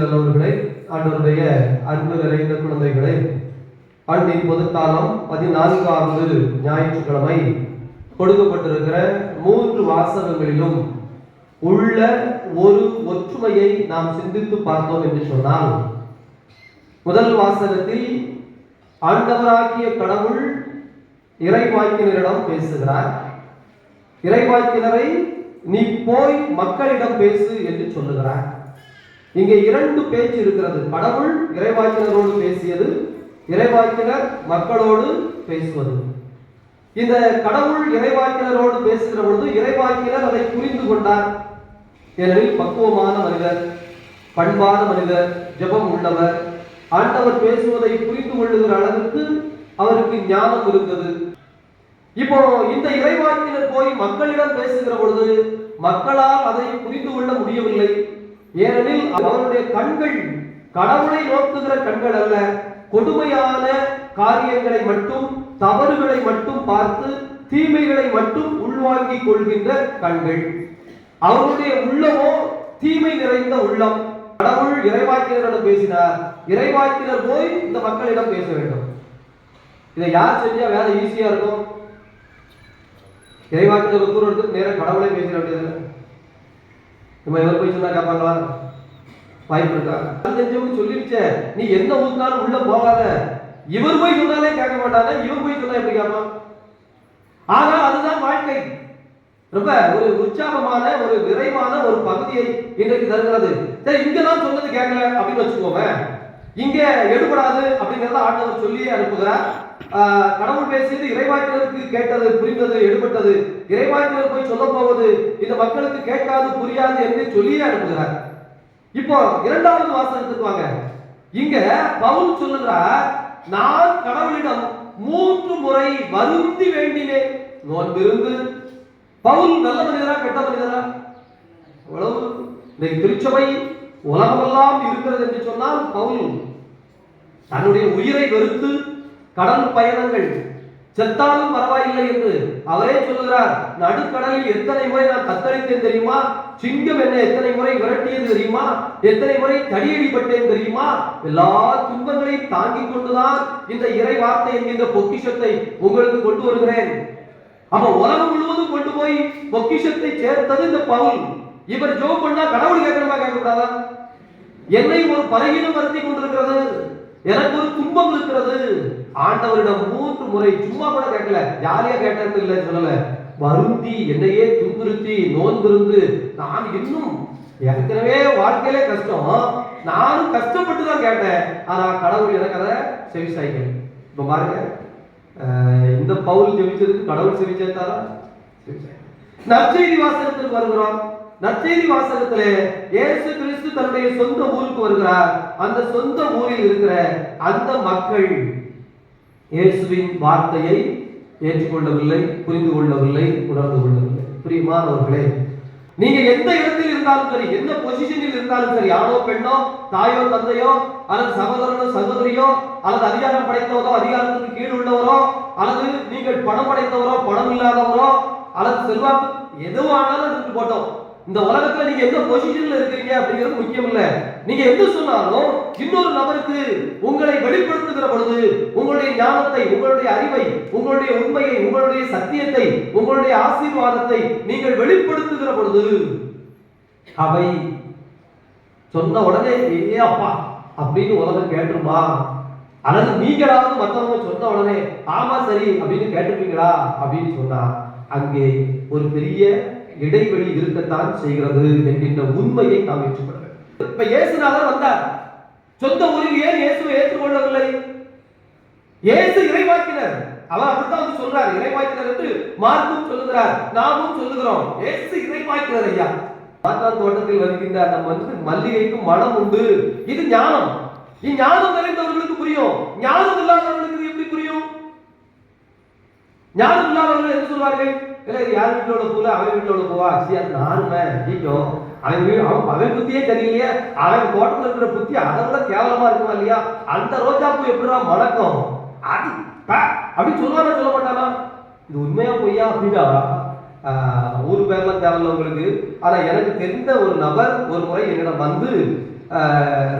நல்லவர்களே ஆண்டவருடைய அன்பு நிறைந்த குழந்தைகளே ஆண்டின் பொதுக்காலம் பதினான்காவது ஞாயிற்றுக்கிழமை கொடுக்கப்பட்டிருக்கிற மூன்று வாசகங்களிலும் உள்ள ஒரு ஒற்றுமையை நாம் சிந்தித்து பார்த்தோம் என்று சொன்னால் முதல் வாசகத்தில் ஆண்டவராகிய கடவுள் இறைவாக்கினரிடம் பேசுகிறார். இறைவாக்கினரை நீ போய் மக்களிடம் பேசு என்று சொல்லுகிறார். இங்கே இரண்டு பேச்சு இருக்கிறது. கடவுள் இறைவாக்கினரோடு பேசியது இறைவாக்கினர் மக்களோடு பேசுவது. இந்த கடவுள் இறைவாக்கினரோடு பேசுகிற பொழுது இறைவாக்கினர் அதை புரிந்து கொண்டார். ஏனெனில் பக்குவமான மனிதர் பண்பான மனிதர் ஜெபம் உள்ளவர். ஆண்டவர் பேசுவதை புரிந்து கொள்ளுகிற அளவுக்கு அவருக்கு ஞானம் இருந்தது. இப்போ இந்த இறைவாக்கினர் போய் மக்களிடம் பேசுகிற பொழுது மக்களால் அதை புரிந்து கொள்ள முடியவில்லை. ஏனெனில் அவருடைய கண்கள் கடவுளை நோக்குகிற கண்கள் அல்ல கொடுமையான காரியங்களை மட்டும் தவறுகளை மட்டும் பார்த்து தீமைகளை மட்டும் உள்வாங்கிக் கொள்கின்ற கண்கள். அவருடைய உள்ளமோ தீமை நிறைந்த உள்ளம். கடவுள் இறைவாக்கினரிடம் பேசினார். இறைவாக்கினர் போய் இந்த மக்களிடம் பேச வேண்டும். இதை யார் செஞ்சா வேலை ஈஸியா இருக்கும்? இறைவாக்கினர் ஒருத்தர் நேரம் கடவுளை பேச வேண்டியது நம்ம இவர் போய் சொன்னா கேட்பாங்களா வாய்ப்பு இருக்கா அது தெரிஞ்சவங்க சொல்லிடுச்சே. நீ என்ன ஊத்தினாலும் உள்ள போகாத. இவர் போய் சொன்னாலே கேட்க மாட்டாங்க. இவர் போய் சொன்னா எப்படி கேட்பான்? ஆனா அதுதான் வாழ்க்கை. ரொம்ப ஒரு உற்சாகமான ஒரு விரைவான ஒரு பகுதியை இன்றைக்கு தருகிறது. சரி இங்க தான் சொன்னது கேட்கல அப்படின்னு வச்சுக்கோங்க இங்க எடுபடாது அப்படிங்கறத ஆண்டவர் சொல்லி அனுப்புகிறார். கடவுள் பேசியது இறைவாக்கினருக்கு கேட்டது புரிந்தது எடுபட்டது. இறைவாக்கினர் போய் சொல்ல போவது இந்த மக்களுக்கு கேட்காது புரியாது என்று சொல்லியே அனுப்புகிறார். இப்போ இரண்டாவது வாசகத்துக்கு வாங்க. இங்க பவுல் சொல்லுகிறார் நான் கடவுளிடம் மூன்று முறை வருந்தி வேண்டினேன். நோன்பிருந்து. பவுல் நல்ல மனிதரா கெட்ட மனிதரா? அவ்வளவு இன்னைக்கு திருச்சபை உலகமெல்லாம் இருக்கிறது என்று சொன்னால் பவுல் தன்னுடைய உயிரை வெறுத்து கடல் பயணங்கள். செத்தாலும் பரவாயில்லை என்று அவரே சொல்லுகிறார். நடுக்கடலில் எத்தனை முறை நான் தத்தளித்தேன் தெரியுமா? சிங்கம் என்ன எத்தனை முறை விரட்டியது தெரியுமா? எத்தனை முறை தடியடிப்பட்டேன் தெரியுமா? எல்லா துன்பங்களையும் தாங்கிக் கொண்டுதான் இந்த இறை வார்த்தை என்கின்ற பொக்கிஷத்தை உங்களுக்கு கொண்டு வருகிறேன். அப்ப உலகம் முழுவதும் கொண்டு போய் பொக்கிஷத்தை சேர்த்தது இந்த பவுல். இவர் ஜோ பண்ணா கடவுள் கேட்கணுமா கேட்கக்கூடாதா? என்னை ஒரு பலகீனம் வருத்தி கொண்டிருக்கிறது. எனக்கு ஒரு துன்பம் இருக்கிறது. ஆண்டவரிடம் மூன்று முறை சும்மா கூட கேட்கல. ஜாலியா கேட்டது இல்ல சொல்லல. வருந்தி என்னையே துன்புறுத்தி நோன்பிருந்து நான் இன்னும் ஏற்கனவே வாழ்க்கையிலே கஷ்டம். நானும் கஷ்டப்பட்டு தான் கேட்டேன். ஆனா கடவுள் எனக்கு அதை செவிசாய்க்கல இப்ப பாருங்க. இந்த பவுல் ஜெபிச்சதுக்கு கடவுள் செவி நற்செய்தி வாசகத்திற்கு வருகிறோம். நற்செய்தி வாசகத்திலே இயேசு கிறிஸ்து தன்னுடைய சொந்த ஊருக்கு வருகிறார். அந்த சொந்த ஊரில் இருக்கிற அந்த மக்கள் இயேசுவின் வார்த்தையை ஏற்றுக்கொள்ளவில்லை புரிந்து கொள்ளவில்லை உணர்ந்து கொள்ளவில்லை பிரியமானவர்களே நீங்க எந்த இடத்தில் இருந்தாலும் சரி என்ன பொசிஷனில் இருந்தாலும் சரி ஆணோ பெண்ணோ தாயோ தந்தையோ அல்லது சகோதரனோ சகோதரியோ அல்லது அதிகாரம் படைத்தவரோ அதிகாரத்துக்கு கீழ் உள்ளவரோ அல்லது நீங்கள் பணம் படைத்தவரோ பணம் இல்லாதவரோ அல்லது செல்வாக்கு எதுவானாலும் எடுத்து போட்டோம். இந்த உலகத்துல நீங்க எந்த பொசிஷன்ல இருக்கிறீங்க அப்படிங்கிறது முக்கியம் இல்லை நீங்க எது சொன்னாலும் இன்னொரு நபருக்கு உங்களை வெளிப்படுத்துகிற பொழுது உங்களுடைய ஞானத்தை உங்களுடைய அறிவை உங்களுடைய உண்மையை உங்களுடைய சத்தியத்தை உங்களுடைய ஆசீர்வாதத்தை நீங்கள் வெளிப்படுத்துகிற பொழுது அவை சொன்ன உடனே ஏ அப்பா அப்படின்னு உலகம் கேட்டுருமா? அல்லது நீங்களாவது மற்றவங்க சொன்ன உடனே ஆமா சரி அப்படின்னு கேட்டிருப்பீங்களா? அப்படின்னு சொன்னா அங்கே ஒரு பெரிய இடைவெளி இருக்கத்தான் செய்கிறது என்கின்ற உண்மையை நாம் ஏற்றுக்கொள்ள இப்ப இயேசுநாதர் வந்தார். சொந்த ஊரில் ஏன் இயேசுவை ஏற்றுக்கொள்ளவில்லை? இயேசு இறைவாக்கினர். அவர் அப்படித்தான் வந்து சொல்றார். இறைவாக்கினர் என்று மார்க்கும் சொல்லுகிறார். நாமும் சொல்லுகிறோம். இயேசு இறைவாக்கினர் ஐயா. மாற்றான் தோட்டத்தில் வருகின்ற நம்ம வந்து மல்லிகைக்கு மனம் உண்டு. இது ஞானம். இஞ்ஞானம் நிறைந்தவர்களுக்கு புரியும். ஞானம் இல்லாதவர்களுக்கு எப்படி புரியும்? ஞானம் இல்லாதவர்கள் என்ன சொல்வார்கள்? இல்ல யார் வீட்டோட போல அவன் வீட்டோட போவா? சரி அது நானுமே ஐயோ அவன் அவன் பகல் புத்தியே தெரியலையே அவன் தோட்டத்தில் இருக்கிற புத்தி அதை விட கேவலமா இருக்குமா இல்லையா? அந்த ரோஜா பூ எப்படிடா மணக்கும் அது அப்படி சொல்லுவானா சொல்ல மாட்டானா? இது உண்மையா பொய்யா அப்படின்னா ஊர் பேர்லாம் தேவையில்ல உங்களுக்கு. ஆனா எனக்கு தெரிந்த ஒரு நபர் ஒரு முறை என்னிடம் வந்து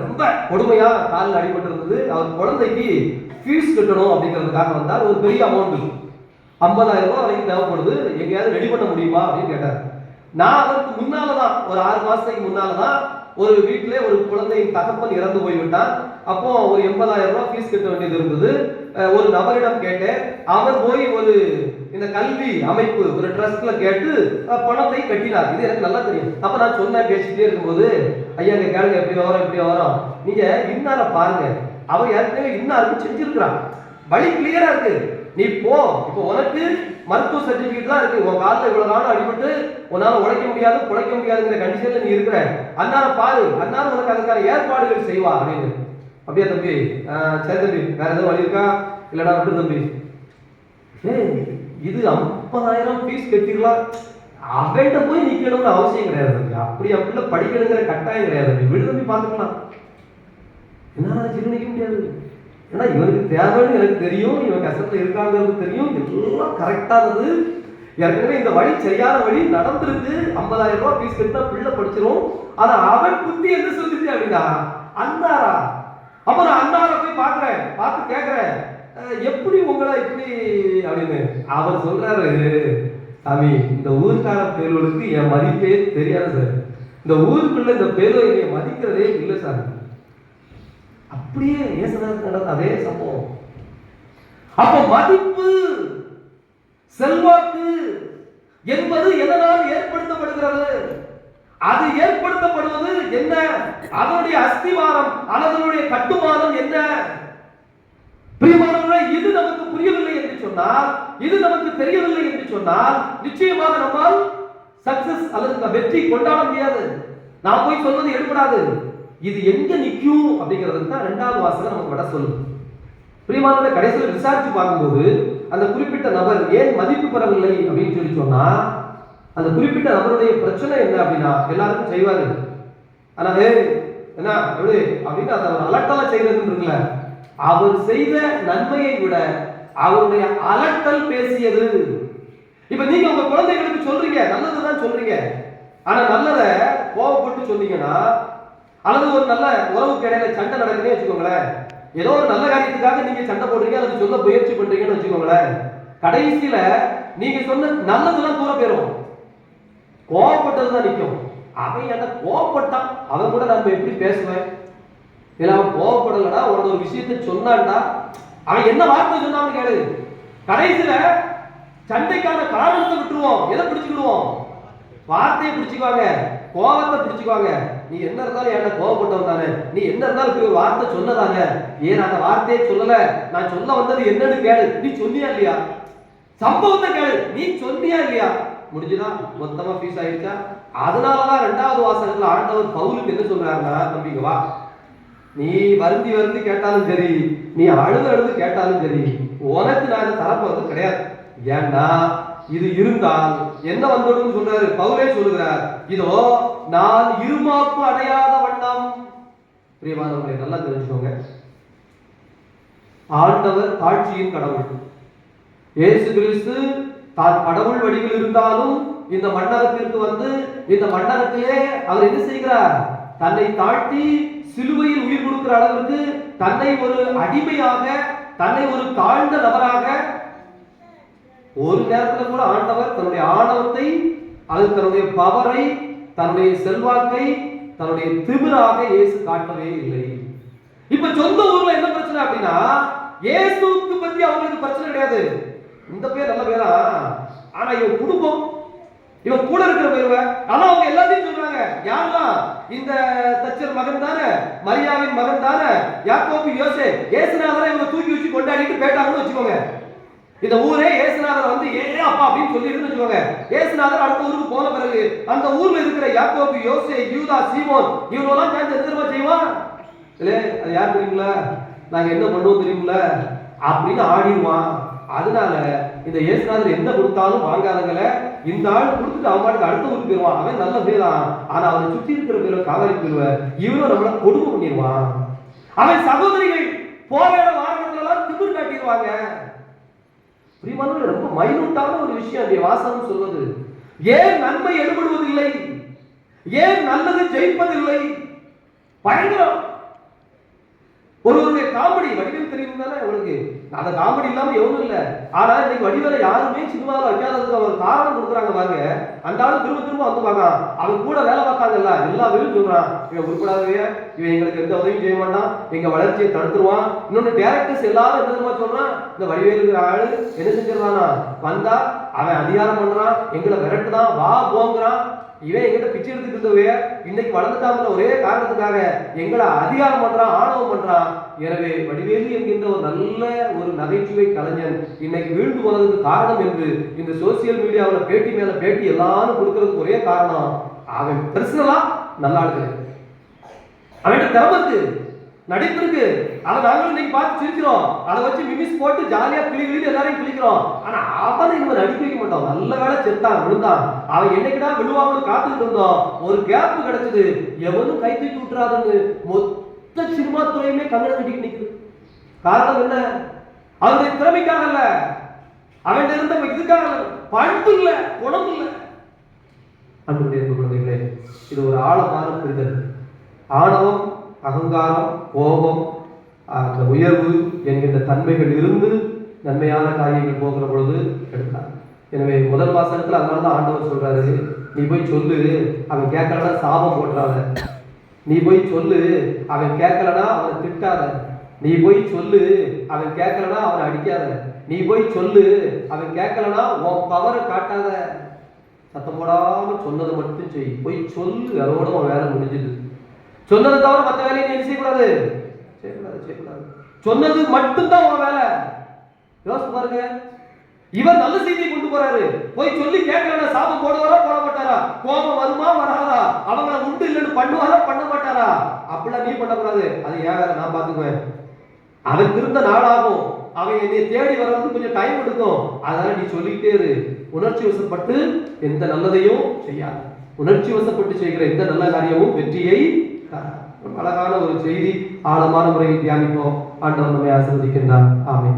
ரொம்ப கொடுமையா காலில் அடிபட்டு இருந்தது அவர் குழந்தைக்கு ஃபீஸ் கட்டணும் அப்படிங்கிறதுக்காக வந்தார். ஒரு பெரிய அமௌண்ட் ஐம்பதாயிரம் ரூபாய் வரைக்கும் தேவைப்படுது. எங்கேயாவது ரெடி பண்ண முடியுமா அப்படின்னு கேட்டார். நான் அதற்கு முன்னால தான் ஒரு ஆறு மாசத்துக்கு முன்னால தான் ஒரு வீட்டிலே ஒரு குழந்தையின் தகப்பன் இறந்து போய்விட்டான் அப்போ ஒரு எண்பதாயிரம் ரூபாய் ஃபீஸ் கட்ட வேண்டியது இருந்தது. ஒரு நபரிடம் கேட்டேன். அவர் போய் ஒரு இந்த கல்வி அமைப்பு ஒரு ட்ரஸ்ட்ல கேட்டு பணத்தை கட்டினார். இது எனக்கு நல்லா தெரியும். அப்ப நான் சொன்னேன் பேசிட்டே இருக்கும்போது ஐயா இங்க கேளுங்க எப்படி வரோம் எப்படி வரோம்? நீங்க இன்னார பாருங்க. அவர் ஏற்கனவே இன்னாருக்கு செஞ்சிருக்கிறான் வழி கிளியரா இருக்கு. நீ போ. இப்போ உனக்கு மருத்துவ சர்டிபிகேட் தான் இருக்கு. உன் காலில் இவ்வளவு நாள் அடிபட்டு உன்னால உழைக்க முடியாது பிழைக்க முடியாதுங்கிற கண்டிஷன்ல நீ இருக்கிற. அன்னார பாரு. அன்னார உனக்கு அதுக்கான ஏற்பாடுகள் செய்வா அப்படின்னு. அப்படியா தம்பி? சரி தம்பி. வேற எதுவும் வழி இருக்கா? இல்லடா விட்டு தம்பி. ஏய் இது ஐம்பதாயிரம் ஃபீஸ் கட்டிடலாம். அவன்கிட்ட போய் நிக்கணும்னு அவசியம் கிடையாது தம்பி. அப்படி அப்படிலாம் படிக்கணுங்கிற கட்டாயம் கிடையாது தம்பி. விடு தம்பி பார்த்துக்கலாம். என்னால ஜீரணிக்க முடியாது. ஏன்னா இவனுக்கு தேவைன்னு எனக்கு தெரியும் இவன் கஷ்டத்துல இருக்காங்கிறது தெரியும். எல்லாம் கரெக்டானது ஏற்கனவே இந்த வழி சரியான வழி நடந்திருக்கு. ஐம்பதாயிரம் ரூபாய் ஃபீஸ் கட்டினா பிள்ளை படிச்சிடும் ஆனா அவன் புத்தி என்ன சொல்லுச்சு அப்படின்னா அண்ணாரா அப்ப நான் போய் பார்க்குறேன் பார்த்து கேட்குறேன் எப்படி உங்களை இப்படி அப்படின்னு அவர் சொல்றாரு. சாமி இந்த ஊருக்கார பேரோளுக்கு என் மதிப்பே தெரியாது சார். இந்த ஊருக்குள்ள இந்த பேரோ என்னை மதிக்கிறதே இல்லை சார். அப்படியே இயேசுநாதர் நடந்த அதே சம்பவம். அப்ப மதிப்பு செல்வாக்கு என்பது எதனால் ஏற்படுத்தப்படுகிறது? அது ஏற்படுத்தப்படுவது என்ன? அதனுடைய அஸ்திவாரம் அதனுடைய கட்டுமானம் என்ன? பிரியமானவர்களே இது நமக்கு புரியவில்லை என்று சொன்னால் இது நமக்கு தெரியவில்லை என்று சொன்னால் நிச்சயமாக நம்மால் சக்சஸ் அல்லது வெற்றி கொண்டாட முடியாது. நான் போய் சொல்வது எடுபடாது. இது எங்க நிற்கும் அப்படிங்கிறது தான் ரெண்டாவது வாசகம் நமக்கு விட சொல்லும். பிரியமானவர்களே கடைசியில் விசாரிச்சு பார்க்கும்போது அந்த குறிப்பிட்ட நபர் ஏன் மதிப்பு பெறவில்லை அப்படின்னு சொல்லி சொன்னா அந்த குறிப்பிட்ட நபருடைய பிரச்சனை என்ன அப்படின்னா எல்லாருக்கும் செய்வாரு. ஆனா ஏய் என்ன எப்படி அப்படின்னு அந்த ஒரு அலட்டலா இருக்குல்ல அவர் செய்த நன்மையை விட அவருடைய அலட்டல் பேசியது. இப்ப நீங்க உங்க குழந்தைகளுக்கு சொல்றீங்க நல்லதுதான் சொல்றீங்க. ஆனா நல்லத கோவப்பட்டு சொன்னீங்கன்னா அல்லது ஒரு நல்ல உறவுக்கு இடையில சண்டை நடக்குதுன்னு வச்சுக்கோங்களேன். ஏதோ ஒரு நல்ல காரியத்துக்காக நீங்க சண்டை போடுறீங்க அல்லது சொல்ல முயற்சி பண்றீங்கன்னு வச்சுக்கோங்களேன். கடைசியில நீங்க சொன்ன நல்லதெல்லாம் தூர போயிடும் கோவப்பட்டது தான் நிற்கும் அவன் என்ன கோவப்பட்டான் அவன் கூட நம்ம எப்படி பேசுவேன்? இல்ல அவன் கோவப்படலடா உனக்கு ஒரு விஷயத்தை சொன்னான்டா. அவன் என்ன வார்த்தை சொன்னான்னு கேளு. கடைசியில சண்டைக்கான காரணத்தை விட்டுருவோம். எதை பிடிச்சுக்கிடுவோம்? வார்த்தையை பிடிச்சுக்குவாங்க கோபத்தை பிடிச்சுக்குவாங்க. நீ என்ன இருந்தாலும் என்ன கோவப்பட்டவன் தானே? நீ என்ன இருந்தாலும் இப்படி ஒரு வார்த்தை சொன்னதாங்க. ஏன் அந்த வார்த்தையே சொல்லல? நான் சொல்ல வந்தது என்னன்னு கேளு. நீ சொன்னியா இல்லையா? சம்பவத்தை கேளு. நீ சொன்னியா இல்லையா? முடிஞ்சுதா? மொத்தமா ஃபீஸ் ஆயிடுச்சா அதனாலதான் ரெண்டாவது வாசகத்துல ஆண்டவர் பவுலுக்கு என்ன சொல்றாருன்னா தம்பிங்க வா. நீ வருந்தி வருந்தி கேட்டாலும் சரி நீ அழுது அழுது கேட்டாலும் சரி உனக்கு நான் இதை தரப்போறது கிடையாது. ஏன்னா இது இருந்தால் என்ன வந்துடும் சொல்றாரு? பவுலே சொல்லுகிறார் இதோ நான் இருமாப்பு அடையாத வண்ணம். பிரியமானவர்களை நல்லா தெரிஞ்சுக்கோங்க. ஆண்டவர் காட்சியின் கடவுள். இயேசு கிறிஸ்து தான் கடவுள் வடிவில் இருந்தாலும் இந்த மண்டலத்திற்கு வந்து இந்த மண்டலத்திலே அவர் என்ன செய்கிறார்? தன்னை தாழ்த்தி சிலுவையில் உயிர் கொடுக்கிற அளவிற்கு தன்னை ஒரு அடிமையாக தன்னை ஒரு தாழ்ந்த நபராக ஒரு நேரத்தில் கூட ஆண்டவர் தன்னுடைய ஆணவத்தை அது தன்னுடைய பவரை தன்னுடைய செல்வாக்கை தன்னுடைய திமிராக இயேசு காட்டவே இல்லை. இப்ப சொந்த ஊர்ல என்ன பிரச்சனை அப்படின்னா இயேசுக்கு பத்தி அவங்களுக்கு பிரச்சனை கிடையாது. இந்த பேர் நல்ல பேரா? ஆனா இவன் குடும்பம். இவன் கூட இருக்கிற பேருவ ஆனா அவங்க எல்லாத்தையும் சொல்றாங்க. யாரெல்லாம் இந்த தச்சர் மகன் தானே? மரியாவின் மகன் தானே? யாக்கோபு யோசே ஏசுநாதரை இவங்க தூக்கி வச்சு கொண்டாடிட்டு பேட்டாங்கன்னு வச்சுக்கோங்க. இந்த ஊரே ஏசுநாதர் வந்து ஏ அப்பா அப்படின்னு சொல்லி வச்சுக்கோங்க. ஏசுநாதர் அடுத்த ஊருக்கு போன பிறகு அந்த ஊர்ல இருக்கிற யாக்கோபு யோசே யூதா சீமோன் இவனெல்லாம் சேர்ந்து என்ன செய்வான்? இல்லை அது யார் தெரியுங்களா நாங்க என்ன பண்ணுவோம் தெரியுங்கள அப்படின்னு ஆடிடுவான். அதனால இந்த இயேசுநாதர் என்ன கொடுத்தாலும் வாங்காதங்கள இந்த ஆள் கொடுத்துட்டு அவன் பாட்டுக்கு அடுத்த ஊருக்கு போயிருவான் அவன் நல்ல பேதான் ஆனா அவனை சுத்தி இருக்கிற பேரை காதலி போயிருவ இவனும் நம்மள கொடுமை பண்ணிடுவான். அவன் சகோதரிகள் போராட வாகனத்துல எல்லாம் திமிர் காட்டிடுவாங்க. பிரியமானவர்களே, ரொம்ப மைனூட்டான ஒரு விஷயம் அந்த வாசகம் சொல்வது. ஏன் நன்மை எடுபடுவதில்லை? ஏன் நல்லது ஜெயிப்பதில்லை? பயங்கரம். ஒருவருடைய காமெடி வடிவம் தெரியும் தானே உங்களுக்கு அந்த காமெடி இல்லாம எவனும் இல்ல. ஆனா இன்னைக்கு வடிவில் யாருமே சினிமாவில் வைக்காததுக்கு அவர் காரணம் கொடுக்குறாங்க பாருங்க. அந்த ஆள் திரும்ப திரும்ப வந்து பார்க்கலாம் அவன் கூட வேலை பார்த்தாங்கல்ல எல்லா பேரும் சொல்றான் இவன் உருப்படாதவே இவன் எங்களுக்கு எந்த உதவியும் செய்ய மாட்டான். எங்க வளர்ச்சியை தடுத்துருவான். இன்னொன்னு டேரக்டர்ஸ் எல்லாரும் என்ன தெரியுமா சொல்றான்? இந்த வடிவேலுங்கிற ஆளு என்ன செஞ்சிருந்தானா? வந்தா அவன் அதிகாரம் பண்றான் எங்களை விரட்டுதான் வா போங்கிறான். இவன் எங்கிட்ட பிச்சை எடுத்துட்டு இன்னைக்கு வளர்ந்துட்டாங்கிற ஒரே காரணத்துக்காக. எங்களை அதிகாரம் பண்றான் ஆணவம் பண்றான். எனவே வடிவேலு என்கின்ற ஒரு நல்ல ஒரு நகைச்சுவை கலைஞன் இன்னைக்கு வீழ்ந்து போனதுக்கு காரணம் என்று இந்த சோசியல் மீடியாவில் பேட்டி மேல பேட்டி எல்லாரும் கொடுக்கறதுக்கு ஒரே காரணம் அவன் பர்சனலா நல்லா இருக்கு அவன் திறமை இருக்கு நடிப்பு இருக்கு. அதை நாங்களும் இன்னைக்கு பார்த்து சிரிக்கிறோம். அதை வச்சு மிமிஸ் போட்டு ஜாலியா கிளி கிளி எல்லாரையும் கிளிக்கிறோம். ஆனா அவனை இவன் நடிக்க வைக்க மாட்டோம். நல்ல வேலை செத்தான் விழுந்தான். அவன் என்னைக்குதான் விழுவாங்கன்னு காத்துக்கிட்டு இருந்தோம். ஒரு கேப் கிடைச்சது. எவனும் கை தூக்கி விட்டுறாதுன்னு மொத்த சினிமா துறையுமே கங்கணம் கட்டிட்டு நிற்குது காரணம் என்ன? அவருடைய திறமைக்காக இல்ல அவன் இருந்த இதுக்காக இல்ல. பண்பு இல்ல குணம் இல்ல. அன்புடைய குழந்தைகளே இது ஒரு ஆழமான புரிதல். ஆணவம் அகங்காரம் கோபம் அந்த உயர்வு என்கின்ற தன்மைகள் இருந்து நன்மையான காரியங்கள் போகிற பொழுது எடுத்தார் எனவே முதல் வாசகத்துல அதனால தான் ஆண்டவர் சொல்றாரு நீ போய் சொல்லு அவன் கேட்கலன்னா சாபம் போட்டுறாத. நீ போய் சொல்லு அவன் கேட்கலனா அவனை திட்டாத. நீ போய் சொல்லு அவன் கேட்கலனா அவனை அடிக்காத. நீ போய் சொல்லு அவன் கேட்கலனா உன் பவரை காட்டாத. சத்தம் போடாம சொன்னதை மட்டும் செய். போய் சொல்லு அதோட உன் வேலை முடிஞ்சுது. சொன்னதை தவிர மற்ற வேலையை நீ செய்யக்கூடாது. செய்யக்கூடாது செய்யக்கூடாது. சொன்னது மட்டும்தான் உன் வேலை. யோசிச்சு பாருங்க. இவர் நல்ல செய்தியை கொண்டு போறாரு. போய் சொல்லி கேட்கலன்னா சாபம் போடுவாரா போட மாட்டாரா கோபம் வருமா வராதா? அவங்க உண்டு இல்லைன்னு பண்ணுவாரா பண்ண அப்படிலாம் நீ பண்ணக்கூடாது. அது ஏன் வேலை நான் பார்த்துக்குவேன். அவன் திருந்த நாளாகும். அவன் என்னை தேடி வர்றதுக்கு கொஞ்சம் டைம் எடுக்கும். அதனால நீ சொல்லிக்கிட்டே இரு. உணர்ச்சி வசப்பட்டு எந்த நல்லதையும் செய்யாது. உணர்ச்சி வசப்பட்டு செய்கிற எந்த நல்ல காரியமும் வெற்றியை அழகான ஒரு செய்தி ஆழமான முறையில் தியானிப்போம். ஆண்டவர் நம்மை ஆசீர்வதிக்கின்றார். ஆமே